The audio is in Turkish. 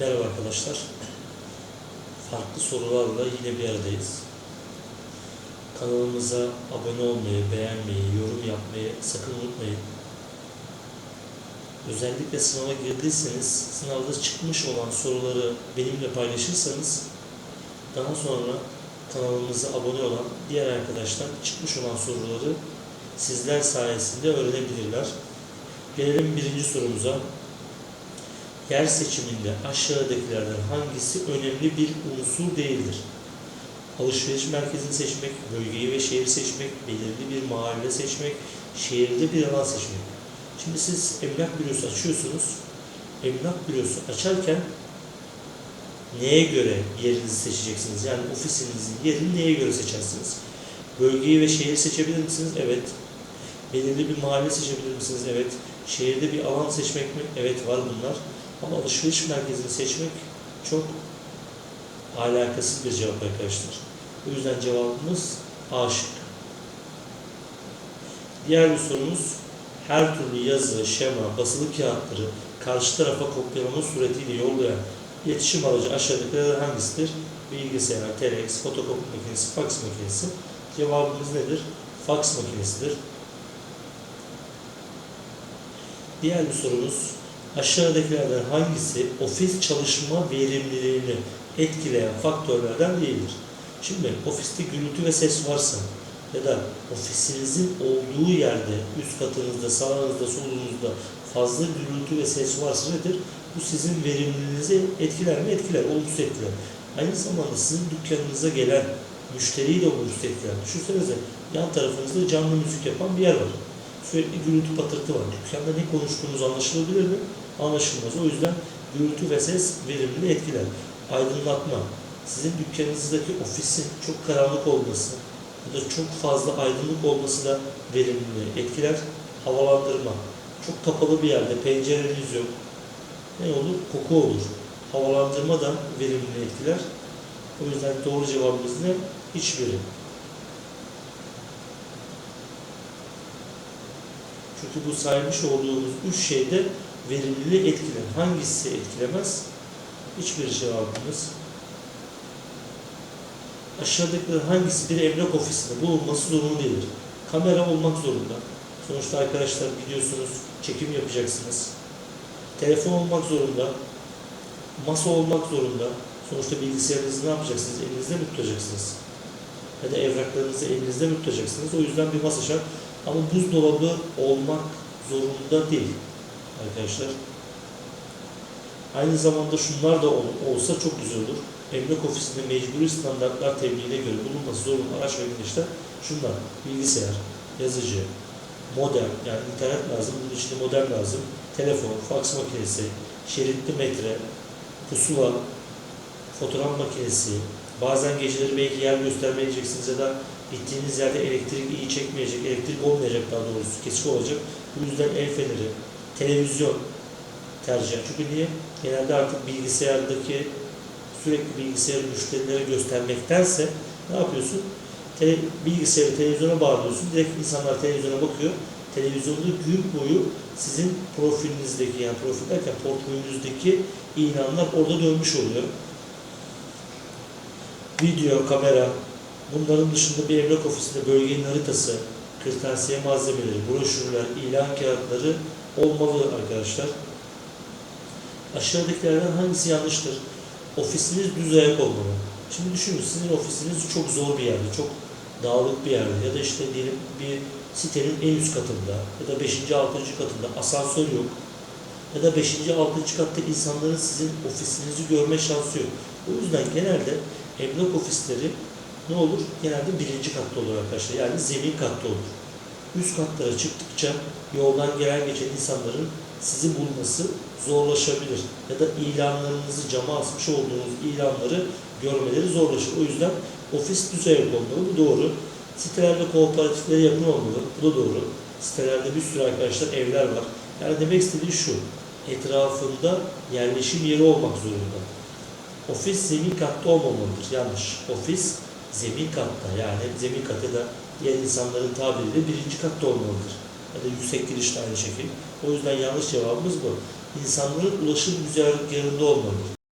Merhaba arkadaşlar. Farklı sorularla yine bir aradayız. Kanalımıza abone olmayı, beğenmeyi, yorum yapmayı sakın unutmayın. Özellikle sınava girdiyseniz, sınavda çıkmış olan soruları benimle paylaşırsanız daha sonra kanalımıza abone olan diğer arkadaşlar çıkmış olan soruları sizler sayesinde öğrenebilirler. Gelelim birinci sorumuza. Yer seçiminde aşağıdakilerden hangisi önemli bir unsur değildir? Alışveriş merkezini seçmek, bölgeyi ve şehri seçmek, belirli bir mahalle seçmek, şehirde bir alan seçmek. Şimdi siz emlak bürosu açıyorsunuz. Emlak bürosu açarken neye göre yerinizi seçeceksiniz? Yani ofisinizin yerini neye göre seçersiniz? Bölgeyi ve şehri seçebilir misiniz? Evet. Belirli bir mahalle seçebilir misiniz? Evet. Şehirde bir alan seçmek mi? Evet var bunlar. Ama alışveriş merkezini seçmek çok alakasız bir cevap arkadaşlar. O yüzden cevabımız A şıkkı. Diğer bir sorumuz her türlü yazı, şema, basılı kağıtları karşı tarafa kopyalama suretiyle yollayan iletişim aracı aşağıdakilerden hangisidir? Bilgisayar, telex, fotokopi makinesi, fax makinesi. Cevabımız nedir? Fax makinesidir. Diğer bir sorumuz aşağıdakilerden hangisi ofis çalışma verimliliğini etkileyen faktörlerden değildir? Şimdi ofiste gürültü ve ses varsa ya da ofisinizin olduğu yerde üst katınızda, sağınızda, solunuzda fazla gürültü ve ses varsa nedir? Bu sizin verimliliğinizi etkiler mi? Etkiler, olumsuz etkiler. Aynı zamanda sizin dükkanınıza gelen müşteriyi de olumsuz etkiler. Düşünsenize yan tarafınızda canlı müzik yapan bir yer var. Sürekli gürültü patırtı var. Dükkanda ne konuştuğunuz anlaşılabilir mi? Anlaşılmaz. O yüzden gürültü ve ses verimliliği etkiler. Aydınlatma. Sizin dükkanınızdaki ofisin çok karanlık olması ya da çok fazla aydınlık olması da verimliliği etkiler. Havalandırma. Çok kapalı bir yerde pencereniz yok. Ne olur? Koku olur. Havalandırma da verimliliği etkiler. O yüzden doğru cevabımız ne? Hiçbiri. Çünkü bu saymış olduğumuz üç şeyde verimliliği etkiler. Hangisi etkilemez? Hiçbir cevabımız. Aşağıdakiler hangisi bir emlak ofisinde bulunması zorunlu değildir? Kamera olmak zorunda. Sonuçta arkadaşlar biliyorsunuz çekim yapacaksınız. Telefon olmak zorunda. Masa olmak zorunda. Sonuçta bilgisayarınızı ne yapacaksınız? Elinizde mi tutacaksınız? Ya da evraklarınızı elinizde mi tutacaksınız? O yüzden bir masa şart. Ama buzdolabı olmak zorunda değil arkadaşlar. Aynı zamanda şunlar da ol- olsa çok güzel olur. Emlak ofisinde mecburi standartlar tebliğine göre bulunması zorunlu araç ve gereçler şunlar. Bilgisayar, yazıcı, modem yani internet lazım, bunun için de modem lazım. Telefon, faks makinesi, şeritli metre, pusula, fotoğraf makinesi, bazen geceleri belki yer göstermeyeceksiniz ya da gittiğiniz yerde elektrik iyi çekmeyecek, elektrik olmayacak daha doğrusu, kesik olacak. Bu yüzden el feneri, televizyon tercih. Çünkü niye? Genelde artık bilgisayardaki sürekli bilgisayarı müşterilere göstermektense ne yapıyorsun? Tele, bilgisayarı televizyona bağlıyorsun. Direkt insanlar televizyona bakıyor. Televizyonda gün boyu sizin profilinizdeki yani profil derken portföyünüzdeki ilanlar orada dönmüş oluyor. Video, kamera, bunların dışında bir emlak ofisinde bölgenin haritası, kırtasiye malzemeleri, broşürler, ilan kağıtları olmalı arkadaşlar. Aşağıdakilerden hangisi yanlıştır? Ofisiniz düz ayak olmalı. Şimdi düşünün sizin ofisiniz çok zor bir yerde, çok dağlık bir yerde ya da işte diyelim bir sitenin en üst katında ya da 5. 6. katında asansör yok ya da 5. 6. katta insanların sizin ofisinizi görme şansı yok. O yüzden genelde emlak ofisleri ne olur? Genelde birinci katta olur arkadaşlar. Yani zemin katta olur. Üst katlara çıktıkça yoldan gelen geçen insanların sizi bulması zorlaşabilir. Ya da ilanlarınızı cama asmış olduğunuz ilanları görmeleri zorlaşır. O yüzden ofis düz ayak olmalı. Bu doğru. Sitelerde kooperatiflere yakın olmalı. Bu da doğru. Sitelerde bir sürü arkadaşlar evler var. Yani demek istediği şu. Etrafında yerleşim yeri olmak zorunda. Ofis zemin katta olmamalıdır. Yanlış. Ofis zemin katta yani zemin katı da diğer insanların tabiriyle birinci katta olmalıdır. Ya da yüksek girişte aynı şekilde. O yüzden yanlış cevabımız bu. İnsanların ulaşım güzergahında olmalıdır.